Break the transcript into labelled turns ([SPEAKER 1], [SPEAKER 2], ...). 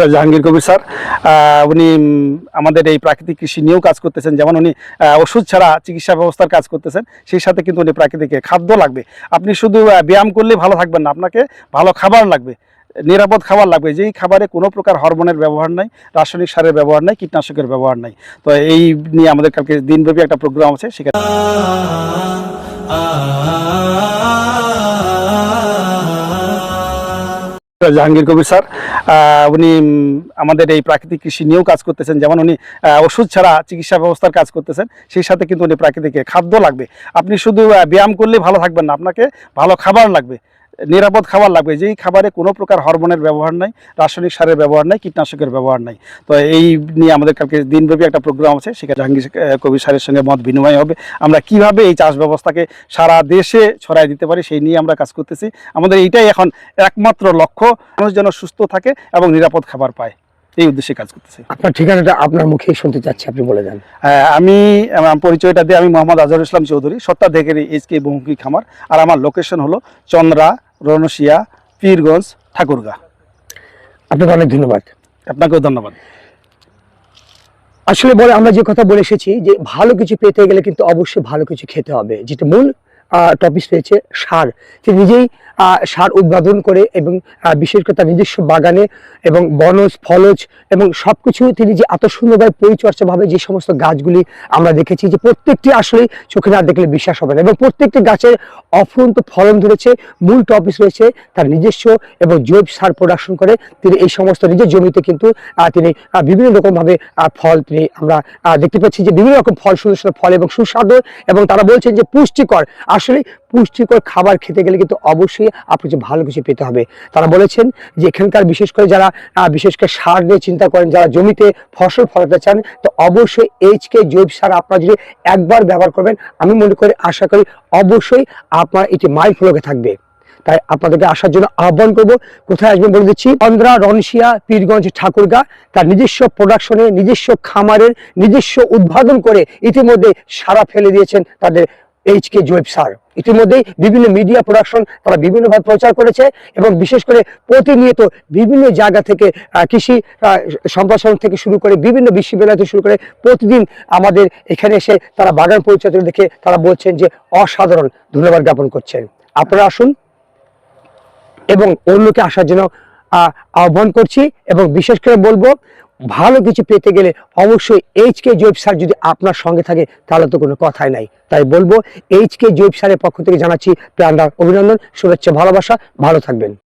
[SPEAKER 1] Jahangir Kabir sir উনি আমাদের এই প্রাকৃতিক কৃষি নিয়েও কাজ করতেছেন। যেমন উনি ওষুধ ছাড়া চিকিৎসা ব্যবস্থার কাজ করতেছেন, সেই সাথে কিন্তু উনি প্রাকৃতিক খাদ্য লাগবে। আপনি শুধু ব্যায়াম করলে ভালো থাকবেন না, আপনাকে ভালো খাবার লাগবে, নিরাপদ খাবার লাগবে। যেই খাবারে কোনো প্রকার হরমোনের ব্যবহার নাই, রাসায়নিক সারের ব্যবহার নাই, কীটনাশকের ব্যবহার নাই। তো এই নিয়ে আমাদের কালকে দিনব্যাপী একটা প্রোগ্রাম আছে, সেখানে জাহাঙ্গীর কবির স্যার উনি আমাদের এই প্রাকৃতিক কৃষি নিয়েও কাজ করতেছেন। যেমন উনি ওষুধ ছাড়া চিকিৎসা ব্যবস্থার কাজ করতেছেন, সেই সাথে কিন্তু উনি প্রাকৃতিক খাদ্য লাগবে। আপনি শুধু ব্যায়াম করলে ভালো থাকবেন না, আপনাকে ভালো খাবার লাগবে। নিরাপদ খাবার লাগবে। যেই খাবারে কোনো প্রকার হরমোনের ব্যবহার নাই রাসায়নিক সারের ব্যবহার নাই কীটনাশকের ব্যবহার নাই। তো এই নিয়ে আমাদের কালকে দিনব্যাপী একটা প্রোগ্রাম আছে সেখানে জাহাঙ্গীর কবির স্যারের সঙ্গে মত বিনিময় হবে। আমরা কীভাবে এই চাষ ব্যবস্থাকে সারা দেশে ছড়াই দিতে পারি সেই নিয়ে আমরা কাজ করতেছি। আমাদের এইটাই এখন একমাত্র লক্ষ্য মানুষ যেন সুস্থ থাকে এবং নিরাপদ খাবার পায়। এই উদ্দেশ্যে কাজ করতেছি।
[SPEAKER 2] আপনার ঠিকানাটা আপনার মুখেই শুনতে চাচ্ছি আপনি বলে দেন।
[SPEAKER 1] আমি আমার পরিচয়টা দিয়ে আমি মোহাম্মদ আজহার ইসলাম চৌধুরী সত্তাধিকারী এইচ কে বহুমুখী খামার। আর আমার লোকেশন হলো চন্দ্রা রনসিয়া পীরগঞ্জ ঠাকুরগা।
[SPEAKER 2] আপনাকে অনেক ধন্যবাদ।
[SPEAKER 1] আপনাকেও ধন্যবাদ।
[SPEAKER 2] আসলে বলে আমরা যে কথা বলে এসেছি যে ভালো কিছু পেতে গেলে কিন্তু অবশ্যই ভালো কিছু খেতে হবে। যেটা মূল টপিক রয়েছে সার। তিনি নিজেই সার উৎপাদন করে এবং বিশেষ করে তার নিজস্ব বাগানে এবং বনজ, ফলজ এবং সব কিছু তিনি যে এত সুন্দরভাবে পরিচর্যাভাবে যে সমস্ত গাছগুলি আমরা দেখেছি যে প্রত্যেকটি আসলে চোখে না দেখলে বিশ্বাস হবে না এবং প্রত্যেকটি গাছের অফুরন্ত ফলন ধরেছে, মূল টপিক রয়েছে তার নিজস্ব এবং জৈব সার প্রোডাকশন করে তিনি এই সমস্ত নিজের জমিতে কিন্তু তিনি বিভিন্ন রকমভাবে ফল তিনি আমরা দেখতে পাচ্ছি যে বিভিন্ন রকম ফল সুন্দর সুন্দর ফল এবং সুস্বাদু এবং তারা বলছেন যে পুষ্টিকর। আসলে পুষ্টিকর খাবার খেতে গেলে কিন্তু অবশ্যই আপনাকে ভালো কিছু পেতে হবে। তারা বলেছেন যে এখানকার বিশেষ করে যারা বিশেষ করে সার নিয়ে চিন্তা করেন, যারা জমিতে ফসল ফলাতে চান, তো অবশ্যই এইচকে জৈব সার আপনারা যদি একবার ব্যবহার করবেন, আমি মনে করি, আশা করি অবশ্যই আপনার এটি মাইল ফলকে থাকবে। তাই আপনাদেরকে আসার জন্য আহ্বান করব, কোথায় আসবেন বলে দিচ্ছি চন্দ্রা রনসিয়া পীরগঞ্জ, ঠাকুরগা, তার নিজস্ব প্রোডাকশনে নিজস্ব খামারের, নিজস্ব উদ্ভাবন করে ইতিমধ্যে সারা ফেলে দিয়েছেন তাদের এইচকে জৈব সার ইতিমধ্যেই বিভিন্ন মিডিয়া প্রোডাকশন তারা বিভিন্নভাবে প্রচার করেছে এবং বিশেষ করে প্রতিনিয়ত বিভিন্ন জায়গা থেকে কৃষি সম্প্রসারণ থেকে শুরু করে বিভিন্ন বিশ্ববিদ্যালয় থেকে শুরু করে প্রতিদিন আমাদের এখানে এসে তারা বাগান পরিচর্যা দেখে তারা বলছেন যে অসাধারণ ধন্যবাদ জ্ঞাপন করছেন। আপনারা আসুন এবং অন্যকে আসার জন্য আহ, আহ্বান করছি এবং বিশেষ করে বলব ভালো কিছু পেতে গেলে অবশ্যই এইচ কে জৈব সার যদি আপনার সঙ্গে থাকে, তাহলে তো কোনো কথাই নাই। তাই বলব এইচ কে জৈব সারের পক্ষ থেকে জানাচ্ছি প্রাণদার অভিনন্দন, শুভেচ্ছা, ভালোবাসা, ভালো থাকবেন।